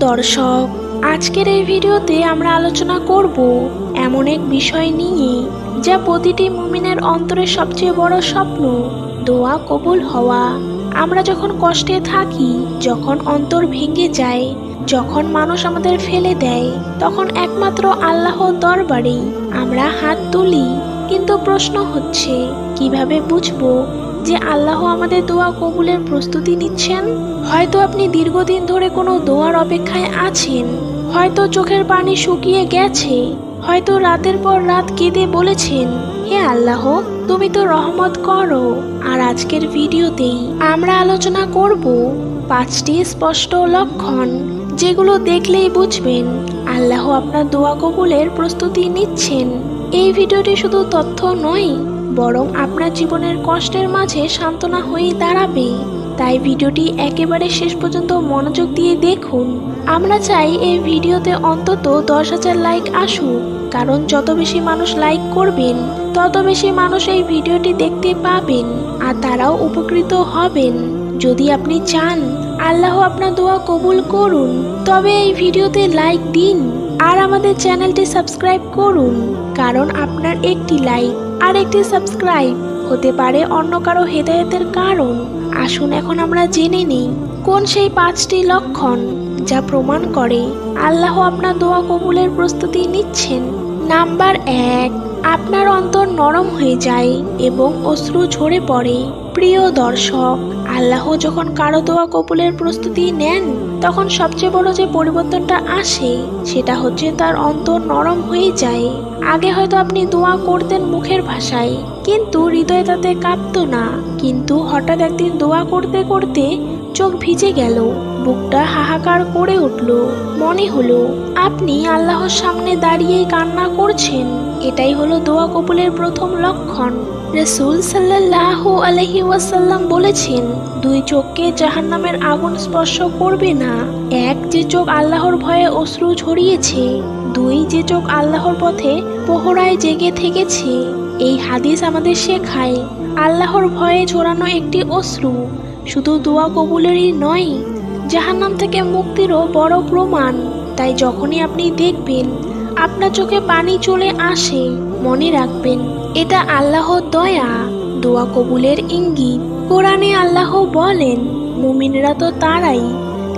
দর্শক, আজকের এই ভিডিওতে আমরা আলোচনা করব এমন এক বিষয় নিয়ে যা প্রতিটি মুমিনের অন্তরের সবচেয়ে বড় স্বপ্ন, দোয়া কবুল হওয়া। আমরা যখন কষ্টে থাকি, যখন অন্তর ভেঙে যায়, যখন মানুষ আমাদের ফেলে দেয়, তখন একমাত্র আল্লাহর দরবারেই আমরা হাত তুলি। কিন্তু প্রশ্ন হচ্ছে, কীভাবে বুঝব যে আল্লাহ আমাদের দোয়া কবুলের প্রস্তুতি নিচ্ছেন, হয়তো আপনি দীর্ঘদিন ধরে কোনো দোয়ার অপেক্ষায় আছেন, হয়তো চোখের পানি শুকিয়ে গেছে, হয়তো রাতের পর রাত কেঁদে বলেছেন, হে আল্লাহ, তুমি তো রহমত করো। আর আজকের ভিডিওতেই আমরা আলোচনা করব পাঁচটি স্পষ্ট লক্ষণ যেগুলো দেখলেই বুঝবেন আল্লাহ আপনার দোয়া কবুলের প্রস্তুতি নিচ্ছেন। এই ভিডিওটি শুধু তথ্য নয় বরং আপনার জীবনের কষ্টের মাঝে সান্ত্বনা হয়ে দাঁড়াবে। তাই ভিডিওটি একেবারে শেষ পর্যন্ত মনোযোগ দিয়ে দেখুন। আমরা চাই এই ভিডিওতে অন্তত দশ হাজার লাইক আসুক, কারণ যত বেশি মানুষ লাইক করবেন, তত বেশি মানুষ এই ভিডিওটি দেখতে পাবেন, আর তারাও উপকৃত হবেন। যদি আপনি চান, আল্লাহ আপনার দোয়া কবুল করুন, তবে এই ভিডিওতে লাইক দিন, আর আমাদের চ্যানেলটি সাবস্ক্রাইব করুন, কারণ আপনার একটি লাইক। আর একটি সাবস্ক্রাইব হতে পারে অন্য কারও হেদায়েতের কারণ। আসুন এখন আমরা জেনে নিই, কোন সেই পাঁচটি লক্ষণ যা প্রমাণ করে আল্লাহ আপনার দোয়া কবুলের প্রস্তুতি নিচ্ছেন? নাম্বার এক, আপনার অন্তর নরম হয়ে যায় এবং অশ্রু ঝরে পড়ে। প্রিয় দর্শক, আল্লাহ যখন কারও দোয়া কবুলের প্রস্তুতি নেন তখন সবচেয়ে বড় যে পরিবর্তনটা আসে, সেটা হচ্ছে তার অন্তর নরম হয়ে যায়। আগে হয়তো আপনি দোয়া করতেন মুখের ভাষায়, কিন্তু হৃদয় তাতে কাঁপতো না। কিন্তু হঠাৎ একদিন দোয়া করতে করতে চোখ ভিজে গেল, বুকটা হাহাকার করে উঠল। মনে হলো, আপনি আল্লাহর সামনে দাঁড়িয়েই কান্না করছেন। এটাই হলো দোয়া কবুলের প্রথম লক্ষণ। রসুল সাল্লাহ আলহি ওয়াসাল্লাম বলেছেন, দুই চোখকে জাহান্নামের আগুন স্পর্শ করবে না। এক, যে চোখ আল্লাহর ভয়ে অশ্রু ঝরিয়েছে। দুই, যে চোখ আল্লাহর পথে পোহরায় জেগে থেকেছে। এই হাদিস আমাদের শেখায়, আল্লাহর ভয়ে ঝোরানো একটি অশ্রু শুধু দোয়া কবুলেরই নয়, জাহান্নাম থেকে মুক্তিরও বড় প্রমাণ। তাই যখনই আপনি দেখবেন, আপনার চোখে পানি চলে আসে, মনে রাখবেন এটা আল্লাহর দয়া, দোয়া কবুলের ইঙ্গিত। কোরআনে আল্লাহ বলেন, মুমিনরা তো তারাই,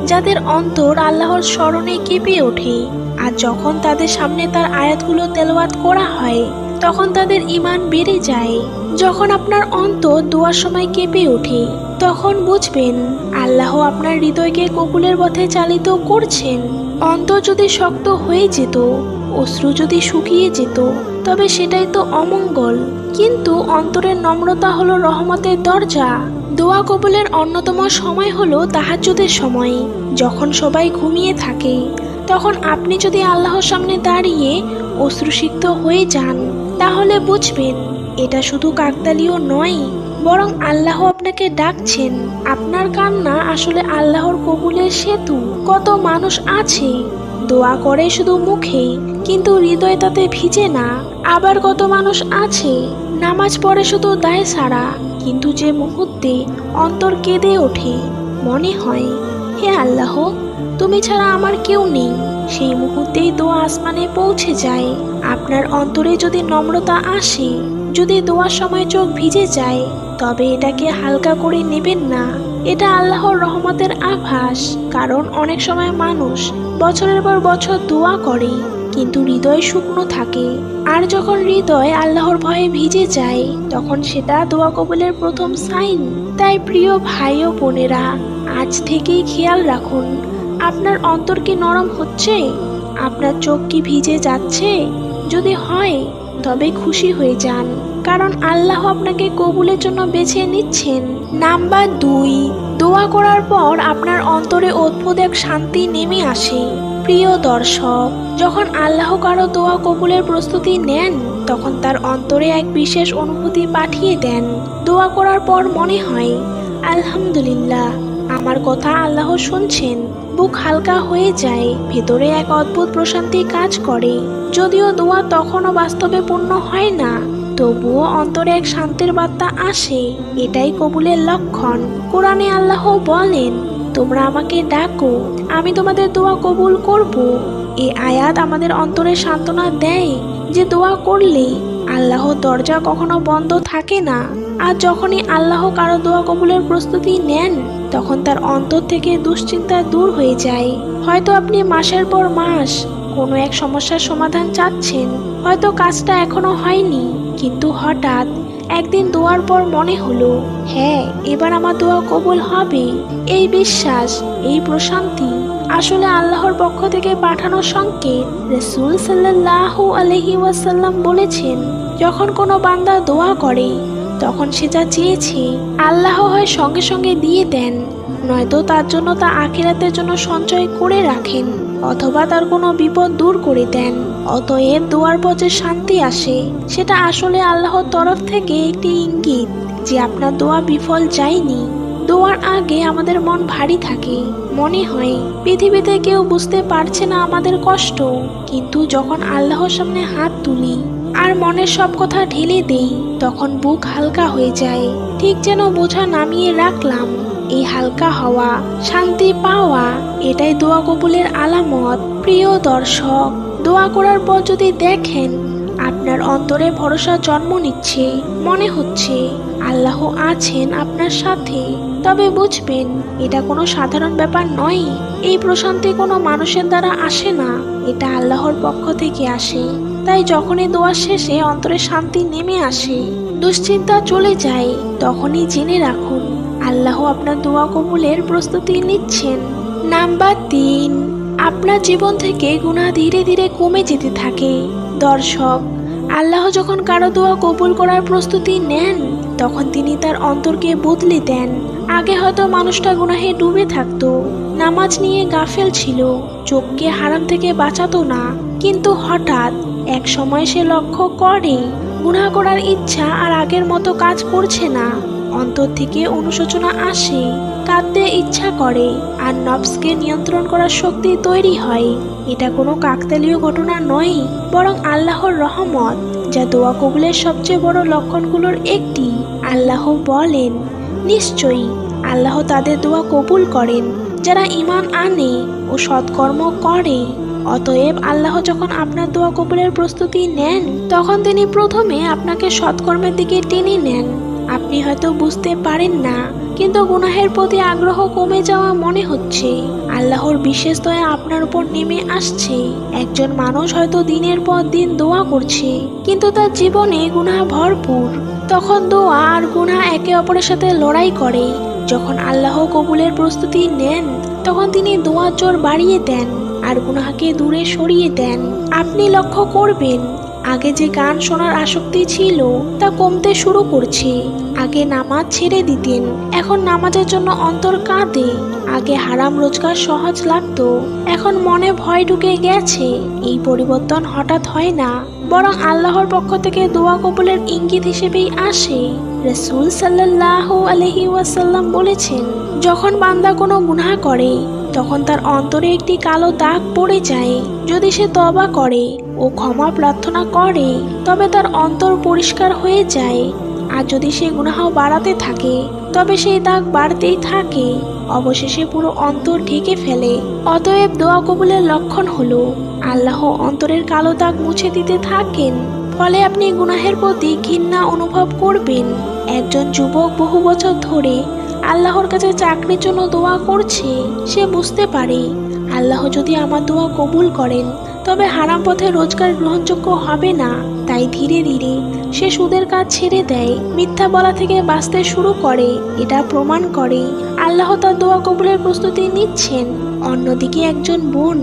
যাদের অন্তর আল্লাহর স্মরণে কেঁপে ওঠে। আর যখন তাদের সামনে তার আয়াতগুলো তেলাওয়াত করা হয়, তখন তাদের ইমান বেড়ে যায়। যখন আপনার অন্তর দোয়ার সময় কেঁপে ওঠে, তখন বুঝবেন, আল্লাহ আপনার হৃদয়কে কবুলের পথে চালিত করছেন। অন্তর যদি শক্ত হয়ে যেত অশ্রু যদি শুকিয়ে যেত, তবে সেটাই তো অমঙ্গল। কিন্তু অন্তরের নম্রতা হলো রহমতের দরজা। দোয়া কবুলের অন্যতম সময় হলো তাহাজ্জুদের সময়। যখন সবাই ঘুমিয়ে থাকে, তখন আপনি যদি আল্লাহর সামনে দাঁড়িয়ে অশ্রুসিক্ত হয়ে যান, তাহলে বুঝবেন, এটা শুধু কাকতালীয় নয়, বরং আল্লাহ আপনাকে ডাকছেন। আপনার কান্না আসলে আল্লাহর কবুলের সেতু। কত মানুষ আছে দোয়া করে শুধু মুখে কিন্তু হৃদয় তাতে ভিজে না। আবার কত মানুষ আছে, নামাজ পড়ে শুধু দায় সারা, কিন্তু যে মুহূর্তে অন্তর কেঁদে ওঠে, মনে হয়, হে আল্লাহ, তুমি ছাড়া আমার কেউ নেই। সেই মুহূর্তেই দোয়া আসমানে পৌঁছে যায়। আপনার অন্তরে যদি নম্রতা আসে, যদি দোয়ার সময় চোখ ভিজে যায়, তবে এটাকে হালকা করে নেবেন না। এটা আল্লাহর রহমতের আভাস, কারণ অনেক সময় মানুষ বছরের পর বছর দোয়া করে, কিন্তু হৃদয় শুকনো থাকে। আর যখন হৃদয় আল্লাহর ভয়ে ভিজে যায়, তখন সেটা দোয়া কবুলের প্রথম সাইন। তাই প্রিয় ভাই ও বোনেরা, আজ থেকেই খেয়াল রাখুন, আপনার অন্তর কি নরম হচ্ছে? আপনার চোখ কি ভিজে যাচ্ছে? যদি হয়, তবে খুশি হয়ে যান। কারণ আল্লাহ আপনাকে কবুলের জন্য বেছে নিচ্ছেন। নাম্বার দুই, দোয়া করার পর আপনার অন্তরে অদ্ভুত এক শান্তি নেমে আসে। প্রিয় দর্শক, যখন আল্লাহ কারও দোয়া কবুলের প্রস্তুতি নেন, তখন তার অন্তরে এক বিশেষ অনুভূতি পাঠিয়ে দেন। দোয়া করার পর মনে হয়, আলহামদুলিল্লাহ, আমার কথা আল্লাহ শুনছেন। বুক হালকা হয়ে যায়, ভেতরে এক অদ্ভুত প্রশান্তি কাজ করে। যদিও দোয়া তখনও বাস্তবে পূর্ণ হয় না তবুও অন্তরে এক শান্তির বার্তা আসে, এটাই কবুলের লক্ষণ। কোরআনে আল্লাহ বলেন, তোমরা আমাকে ডাকো, আমি তোমাদের দোয়া কবুল করব। এই আয়াত আমাদের অন্তরে সান্ত্বনা দেয় যে দোয়া করলে আল্লাহর দরজা কখনো বন্ধ থাকে না। আর যখনই আল্লাহ কারও দোয়া কবুলের প্রস্তুতি নেন, তখন তার অন্তর থেকে দুশ্চিন্তা দূর হয়ে যায়। হয়তো আপনি মাসের পর মাস কোনো এক সমস্যার সমাধান চাচ্ছেন, হয়তো কাজটা এখনও হয়নি। কিন্তু হঠাৎ একদিন দোয়ার পর মনে হলো হ্যাঁ এবার আমার দোয়া কবুল হবে। এই বিশ্বাস, এই প্রশান্তি আসলে আল্লাহর পক্ষ থেকে পাঠানো সংকেত। রসুল সাল্লাল্লাহু আলহি ওয়াসাল্লাম বলেছেন, যখন কোনো বান্দা দোয়া করে, তখন সে যা চেয়েছে আল্লাহ হয় সঙ্গে সঙ্গে দিয়ে দেন। নয়তো তার জন্য তা আখিরাতের জন্য সঞ্চয় করে রাখেন, অথবা তার কোনো বিপদ দূর করে দেন। অতএব দোয়ার যে শান্তি আসে। সেটা আসলে আল্লাহর তরফ থেকে একটি ইঙ্গিত যে আপনার দোয়া বিফল যায়নি। দোয়ার আগে আমাদের মন ভারী থাকে। মনে হয়, পৃথিবীতে কেউ বুঝতে পারছে না আমাদের কষ্ট। কিন্তু যখন আল্লাহর সামনে হাত তুলি আর মনের সব কথা ঢেলে দেই, তখন বুক হালকা হয়ে যায়। ঠিক যেন বোঝা নামিয়ে রাখলাম, এই হালকা হওয়া, শান্তি পাওয়া, এটাই দোয়া কবুলের আলামত। প্রিয় দর্শক দোয়া করার পর যদি দেখেন, আপনার অন্তরে ভরসা জন্ম নিচ্ছে, মনে হচ্ছে আল্লাহ আছেন আপনার সাথে, তবে বুঝবেন এটা কোনো সাধারণ ব্যাপার নয়। এই প্রশান্তি কোনো মানুষের দ্বারা আসে না, এটা আল্লাহর পক্ষ থেকে আসে। তাই যখনই দোয়া শেষে অন্তরে শান্তি নেমে আসে, দুশ্চিন্তা চলে যায়, তখনই জেনে রাখুন, আল্লাহ আপনার দোয়া কবুলের প্রস্তুতি নিচ্ছেন। নাম্বার তিন আপনার জীবন থেকে গুণা ধীরে ধীরে কমে যেতে থাকে। দর্শক, আল্লাহ যখন কারও দোয়া কবুল করার প্রস্তুতি নেন, তখন তিনি তার অন্তরকে বদলে দেন। আগে হয়তো মানুষটা গুনাহে ডুবে থাকতো, নামাজ নিয়ে গাফেল ছিল, চোখকে হারাম থেকে বাঁচাতো না। কিন্তু হঠাৎ এক সময় সে লক্ষ্য করে, গুনাহ করার ইচ্ছা আর আগের মতো কাজ করছে না। অন্তর থেকে অনুশোচনা আসে কাঁদতে ইচ্ছা করে আর নবসকে নিয়ন্ত্রণ করার শক্তি তৈরি হয়। এটা কোনো কাকতালীয় ঘটনা নয়, বরং আল্লাহর রহমত, যা দোয়া কবুলের সবচেয়ে বড় লক্ষণগুলোর একটি। আল্লাহ বলেন, নিশ্চয়ই আল্লাহ তাদের দোয়া কবুল করেন, যারা ইমান আনে ও সৎকর্ম করে। অতএব আল্লাহ যখন আপনার দোয়া কবুলের প্রস্তুতি নেন, তখন তিনি প্রথমে আপনাকে সৎকর্মের দিকে টেনে নেন। আপনি হয়তো বুঝতে পারেন না কিন্তু গুনাহের প্রতি আগ্রহ কমে যাওয়া মনে হচ্ছে। আল্লাহর বিশেষ দয়া আপনার উপর নেমে আসছে। একজন মানুষ হয়তো দিনের পর দিন দোয়া করছে, কিন্তু তার জীবনে গুনাহ ভরপুর। তখন দোয়া আর গুনাহ একে অপরের সাথে লড়াই করে। যখন আল্লাহ কবুলের প্রস্তুতি নেন, তখন তিনি দোয়ার জোর বাড়িয়ে দেন আর গুনাহকে দূরে সরিয়ে দেন। আপনি লক্ষ্য করবেন আগে যে গান শোনার আসক্তি ছিল, তা কমতে শুরু করছে। আগে নামাজ ছেড়ে দিতেন, এখন নামাজের জন্য অন্তর কাঁদে। আগে হারাম রোজগার সহজ লাগতো, এখন মনে ভয় ঢুকে গেছে। এই পরিবর্তন হঠাৎ হয় না, বরং আল্লাহর পক্ষ থেকে দোয়া কবুলের ইঙ্গিত হিসেবেই আসে। রসুল সাল্লাহ আলহি ওয়াসাল্লাম বলেছেন, যখন বান্দা কোনো গুনাহ করে তখন তার অন্তরে একটি কালো দাগ পড়ে যায়। যদি সে তবা করে ও ক্ষমা প্রার্থনা করে, তবে তার অন্তর পরিষ্কার হয়ে যায়। আর যদি সে গুনাহ বাড়াতে থাকে, তবে সেই দাগ বাড়তেই থাকে। অবশেষে পুরো অন্তর ঢেকে ফেলে। অতএব দোয়া কবুলের লক্ষণ হলো, আল্লাহ অন্তরের কালো দাগ মুছে দিতে থাকেন, ফলে আপনি গুনাহের প্রতি ঘৃণা অনুভব করবেন। একজন যুবক বহু বছর ধরে আল্লাহর কাছে চাকরির জন্য দোয়া করছে, সে বুঝতে পারে। আল্লাহ যদি আমার দোয়া কবুল করেন, তবে হারাম পথে রোজগার গ্রহণযোগ্য হবে না। তাই ধীরে ধীরে সে সুদের কাজ ছেড়ে দেয়, মিথ্যা বলা থেকে বাঁচতে শুরু করে, এটা প্রমাণ করে। আল্লাহ তার দোয়া কবুলের প্রস্তুতি নিচ্ছেন। অন্যদিকে একজন বোন,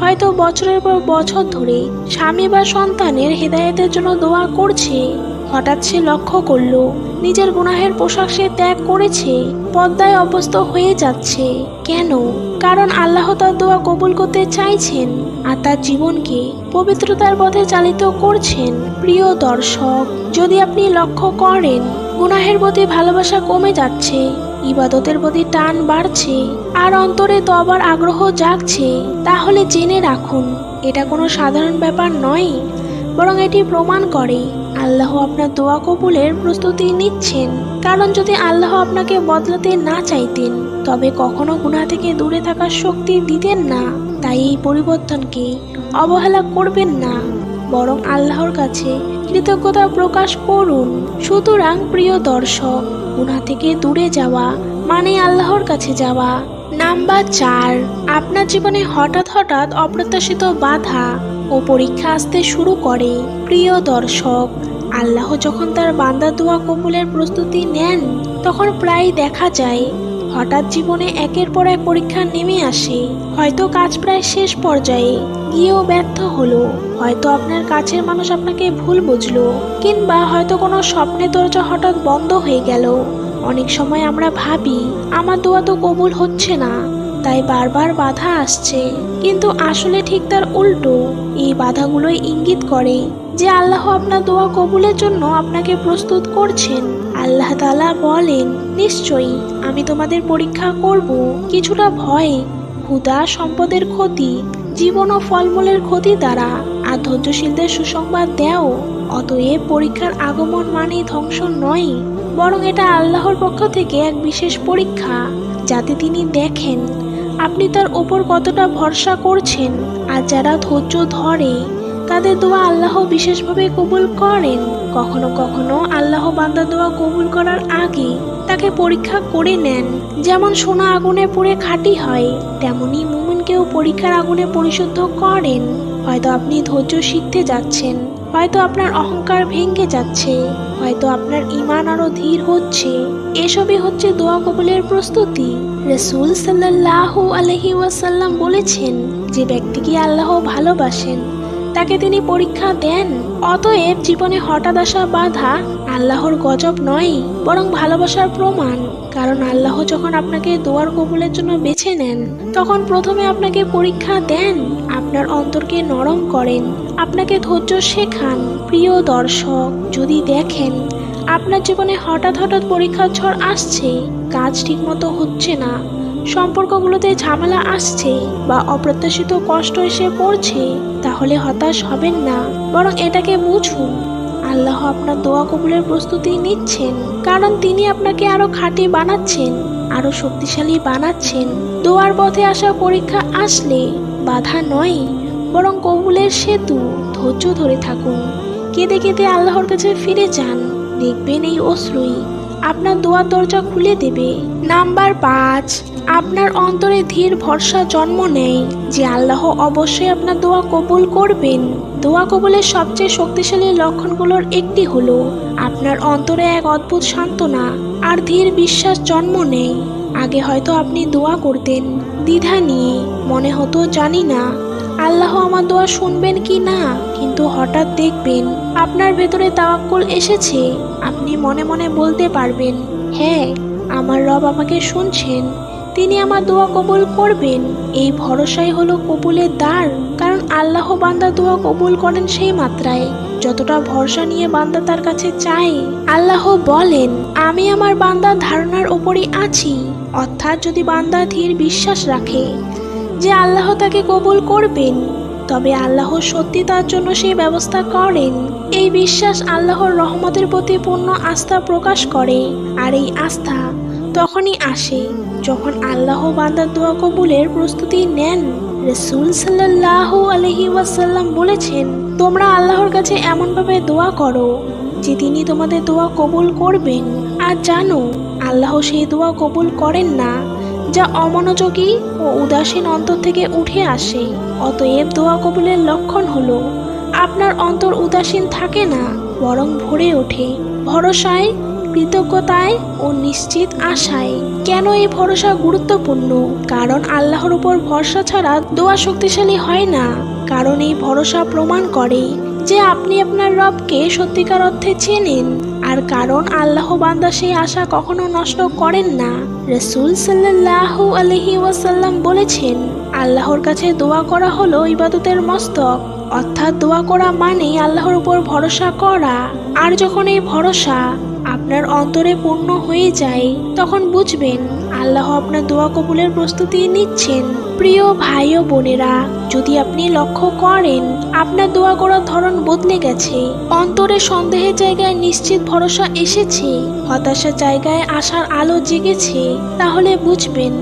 হয়তো বছরের পর বছর ধরে স্বামী বা সন্তানের হেদায়েতের জন্য দোয়া করছে। হঠাৎ সে লক্ষ্য করল নিজের গুনাহের পোশাক সে ত্যাগ করেছে, পদ্মায় অভ্যস্ত হয়ে যাচ্ছে। কেন? কারণ আল্লাহ তার দোয়া কবুল করতে চাইছেন আর তার জীবনকে পবিত্রতার পথে চালিত করছেন। প্রিয় দর্শক, যদি আপনি লক্ষ্য করেন, গুনাহের প্রতি ভালোবাসা কমে যাচ্ছে, ইবাদতের প্রতি টান বাড়ছে, আর অন্তরে তবার আগ্রহ জাগছে, তাহলে জেনে রাখুন, এটা কোনো সাধারণ ব্যাপার নয়, বরং এটি প্রমাণ করে আল্লাহ আপনার দোয়া কবুলের প্রস্তুতি নিচ্ছেন। কারণ যদি আল্লাহ আপনাকে বদলাতে না চাইতেন, তবে কখনো গুনাহ থেকে দূরে থাকার শক্তি দিতেন না। তাই এই পরিবর্তনকে অবহেলা করবেন না। বরং আল্লাহর কাছে কৃতজ্ঞতা প্রকাশ করুন। সুতরাং প্রিয় দর্শক, গুনাহ থেকে দূরে যাওয়া মানে আল্লাহর কাছে যাওয়া। নাম্বার চার, আপনার জীবনে হঠাৎ হঠাৎ অপ্রত্যাশিত বাধা ও পরীক্ষা আসতে শুরু করে। প্রিয় দর্শক আল্লাহ যখন তার বান্দা দোয়া কবুলের প্রস্তুতি নেন, তখন প্রায় দেখা যায়, হঠাৎ জীবনে একের পর এক পরীক্ষা নেমে আসে। হয়তো কাজ প্রায় শেষ পর্যায়ে গিয়েও ব্যর্থ হলো। হয়তো আপনার কাছের মানুষ আপনাকে ভুল বুঝলো, কিংবা হয়তো কোনো স্বপ্নের দরজা হঠাৎ বন্ধ হয়ে গেল। অনেক সময় আমরা ভাবি, আমার দোয়া তো কবুল হচ্ছে না, তাই বারবার বাধা আসছে। কিন্তু আসলে ঠিক তার উল্টো, এই বাধাগুলোই ইঙ্গিত করে। যে আল্লাহ আপনার দোয়া কবুলের জন্য আপনাকে প্রস্তুত করছেন। আল্লাহ তালা বলেন, নিশ্চয়ই আমি তোমাদের পরীক্ষা করব। কিছুটা ভয় হুদা সম্পদের ক্ষতি, জীবন ও ফলমূলের ক্ষতি দ্বারা আর ধৈর্যশীলদের সুসংবাদ দেও। অতএব পরীক্ষার আগমন মানে ধ্বংস নয়, বরং এটা আল্লাহর পক্ষ থেকে এক বিশেষ পরীক্ষা, যাতে তিনি দেখেন আপনি তার ওপর কতটা ভরসা করছেন আর যারা ধৈর্য ধরে তাদের দোয়া আল্লাহ বিশেষভাবে কবুল করেন। কখনো কখনো আল্লাহ বান্দা দোয়া কবুল করার আগে তাকে পরীক্ষা করে নেন। যেমন সোনা আগুনে পুড়ে খাঁটি হয়, তেমনি মুমিনকেও পরীক্ষার আগুনে পরিশুদ্ধ করেন। হয়তো আপনি ধৈর্য শিখতে যাচ্ছেন, হয়তো আপনার অহংকার ভেঙে যাচ্ছে, হয়তো আপনার ইমান আরও ধীর হচ্ছে। এসবই হচ্ছে দোয়া কবুলের প্রস্তুতি। রসুল সাল্লাহ আলহি ওয়াসাল্লাম বলেছেন, যে ব্যক্তিকে আল্লাহ ভালোবাসেন তাকে তিনি পরীক্ষা দেন। অতএব জীবনে হঠাৎ আসা বাধা আল্লাহর গজব নয়, বরং ভালোবাসার প্রমাণ। কারণ আল্লাহ যখন আপনাকে দোয়ার কবুলের জন্য বেছে নেন, তখন প্রথমে আপনাকে পরীক্ষা দেন, আপনার অন্তরকে নরম করেন, আপনাকে ধৈর্য শেখান, প্রিয় দর্শক, যদি দেখেন, আপনার জীবনে হঠাৎ হঠাৎ পরীক্ষার ঝড় আসছে, কাজ ঠিকমতো হচ্ছে না। সম্পর্কগুলোতে ঝামেলা আসছে বা অপ্রত্যাশিত কষ্ট এসে পড়ছে, তাহলে হতাশ হবেন না। বরং এটাকে বুঝুন, আল্লাহ আপনার দোয়া কবুলের প্রস্তুতি নিচ্ছেন। কারণ তিনি আপনাকে আরও খাঁটি বানাচ্ছেন, আরও শক্তিশালী বানাচ্ছেন। দোয়ার পথে আসা পরীক্ষা আসলে বাধা নয়, বরং কবুলের সেতু ধৈর্য ধরে থাকুন। কেঁদে কেঁদে আল্লাহর কাছে ফিরে যান, দেখবেন এই অশ্রুই আপনার দোয়ার দরজা খুলে দেবে। নাম্বার পাঁচ, আপনার অন্তরে ধীর ভরসা জন্ম নেয় যে আল্লাহ অবশ্যই আপনার দোয়া কবুল করবেন। দোয়া কবুলের সবচেয়ে শক্তিশালী লক্ষণগুলোর একটি হলো, আপনার অন্তরে এক অদ্ভুত সান্ত্বনা আর ধীর বিশ্বাস জন্ম নেয় আগে হয়তো আপনি দোয়া করতেন, দ্বিধা নিয়ে, মনে হতো জানি না আল্লাহ আমার দোয়া শুনবেন কি না? কিন্তু হঠাৎ দেখবেন আপনার ভেতরে তাওয়াক্কুল এসেছে। আপনি মনে মনে বলতে পারবেন হ্যাঁ আমার রব আমাকে শুনছেন। তিনি আমার দোয়া কবুল করবেন। এই ভরসাই হলো কবুলের দ্বার, কারণ আল্লাহ বান্দা দোয়া কবুল করেন সেই মাত্রায়। যতটা ভরসা নিয়ে বান্দা তার কাছে চায়, আল্লাহ বলেন, আমি আমার বান্দার ধারণার উপরই আছি। অর্থাৎ যদি বান্দা ধীর বিশ্বাস রাখে যে আল্লাহ তাকে কবুল করবেন, তবে আল্লাহ সত্যি তার জন্য সেই ব্যবস্থা করেন। এই বিশ্বাস আল্লাহর রহমতের প্রতি পূর্ণ আস্থা প্রকাশ করে, আর এই আস্থা তখনই আসে যখন আল্লাহ বান্দার দোয়া কবুলের প্রস্তুতি নেন। রসুল সাল্লাহ আলহি ওয়াসাল্লাম বলেছেন, তোমরা আল্লাহর কাছে এমনভাবে দোয়া করো যে তিনি তোমাদের দোয়া কবুল করবেন। আর জানো, আল্লাহ সেই দোয়া কবুল করেন না। যা অমনোযোগী ও উদাসীন অন্তর থেকে উঠে আসে, অতএব দোয়া কবুলের লক্ষণ হলো, আপনার অন্তর উদাসীন থাকে না, বরং ভরে ওঠে, ভরসায়, কৃতজ্ঞতায় ও নিশ্চিত আশায়। কেন এই ভরসা গুরুত্বপূর্ণ? কারণ আল্লাহর উপর ভরসা ছাড়া দোয়া শক্তিশালী হয় না। কারণ এই ভরসা প্রমাণ করে যে আপনি আপনার রবকে সত্যিকার অর্থে চেনেন। আর কারণ আল্লাহ বান্দা সেই আশা কখনো নষ্ট করেন না। রসুল সাল্লাহ আলহি ওয়াসাল্লাম বলেছেন, আল্লাহর কাছে দোয়া করা হলো ইবাদতের মস্তক, অর্থাৎ দোয়া করা মানে আল্লাহর উপর ভরসা করা। আর যখন এই ভরসা আপনার অন্তরে পূর্ণ হয়ে যায়, তখন বুঝবেন আল্লাহ আপনার দোয়া কবুলের প্রস্তুতি নিচ্ছেন। প্রিয় ভাই ও বোনেরা, যদি আপনি লক্ষ্য করেন, আপনার দোয়া করার ধরন বদলে গেছে। অন্তরে সন্দেহের জায়গায় নিশ্চিত ভরসা এসেছে। হতাশার জায়গায় আশার আলো জেগেছে। তাহলে বুঝবেন,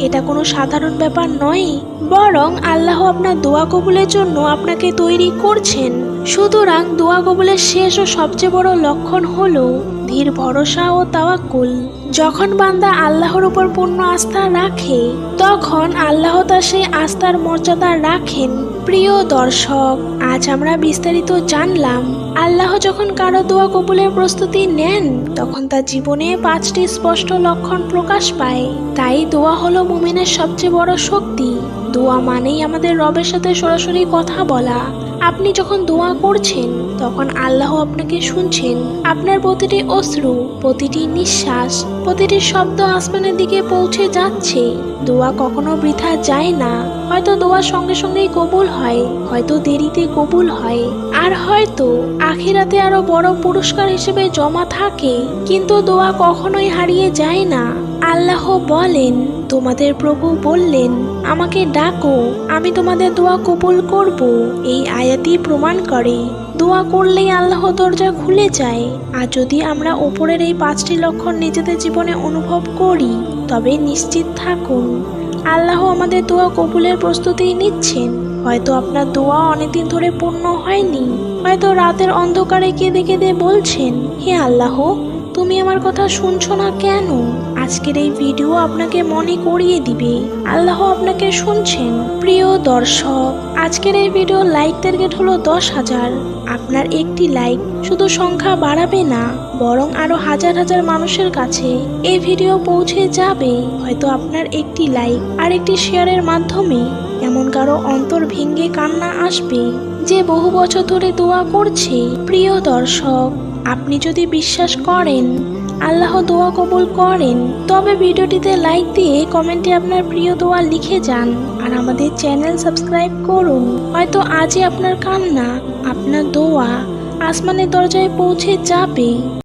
এটা কোনো সাধারণ ব্যাপার নয়। বরং আল্লাহ আপনার দোয়া কবুলের জন্য আপনাকে তৈরি করছেন। সুতরাং দোয়া কবুলের শেষ ও সবচেয়ে বড় লক্ষণ হলো ধীর ভরসা ও তাওয়াক্কুল। যখন বান্দা আল্লাহর উপর পূর্ণ আস্থা রাখে, তখন আল্লাহ তার সেই আস্থার মর্যাদা রাখেন। প্রিয় দর্শক, আজ আমরা বিস্তারিত জানলাম, আল্লাহ যখন কারও দোয়া কবুলের প্রস্তুতি নেন, তখন তার জীবনে পাঁচটি স্পষ্ট লক্ষণ প্রকাশ পায়। তাই দোয়া হলো মুমিনের সবচেয়ে বড় শক্তি। দোয়া মানেই আমাদের রবের সাথে সরাসরি কথা বলা। আপনি যখন দোয়া করছেন, তখন আল্লাহ আপনাকে শুনছেন। আপনার প্রতিটি অশ্রু, প্রতিটি নিঃশ্বাস, প্রতিটি শব্দ আসমানের দিকে পৌঁছে যাচ্ছে। দোয়া কখনো বৃথা যায় না। হয়তো দোয়া সঙ্গে সঙ্গেই কবুল হয়, হয়তো দেরিতে কবুল হয়। আর হয়তো আখিরাতে আরও বড় পুরস্কার হিসেবে জমা থাকে, কিন্তু দোয়া কখনোই হারিয়ে যায় না। আল্লাহ বলেন, তোমাদের প্রভু বললেন, আমাকে ডাকো, আমি তোমাদের দোয়া কবুল করব। এই আয়াতি প্রমাণ করে, দোয়া করলেই আল্লাহ দরজা খুলে যায়। আর যদি আমরা ওপরের এই পাঁচটি লক্ষণ নিজেদের জীবনে অনুভব করি, তবে নিশ্চিত থাকুন, আল্লাহ আমাদের দোয়া কবুলের প্রস্তুতি নিচ্ছেন। হয়তো আপনার দোয়া অনেকদিন ধরে পূর্ণ হয়নি, হয়তো রাতের অন্ধকারে কেঁদে কেঁদে বলছেন, হে আল্লাহ তুমি আমার কথা শুনছো না কেন? আজকের এই ভিডিও আপনাকে মনে করিয়ে দিবে। আল্লাহ আপনাকে শুনছেন, প্রিয় দর্শক। আজকের এই ভিডিও লাইক টার্গেট হলো দশ হাজার। আপনার একটি লাইক শুধু সংখ্যা বাড়াবে না, বরং আরও হাজার হাজার মানুষের কাছে এই ভিডিও পৌঁছে যাবে। হয়তো আপনার একটি লাইক আর একটি শেয়ারের মাধ্যমে এমন কারও অন্তর ভেঙে কান্না আসবে, যে বহু বছর ধরে দোয়া করছে। প্রিয় দর্শক আপনি যদি বিশ্বাস করেন, আল্লাহ দোয়া কবুল করেন, তবে ভিডিওটিতে লাইক দিয়ে কমেন্টে আপনার প্রিয় দোয়া লিখে যান আর আমাদের চ্যানেল সাবস্ক্রাইব করুন। হয়তো আজই আপনার কান্না, আপনার দোয়া আসমানের দরজায় পৌঁছে যাবে।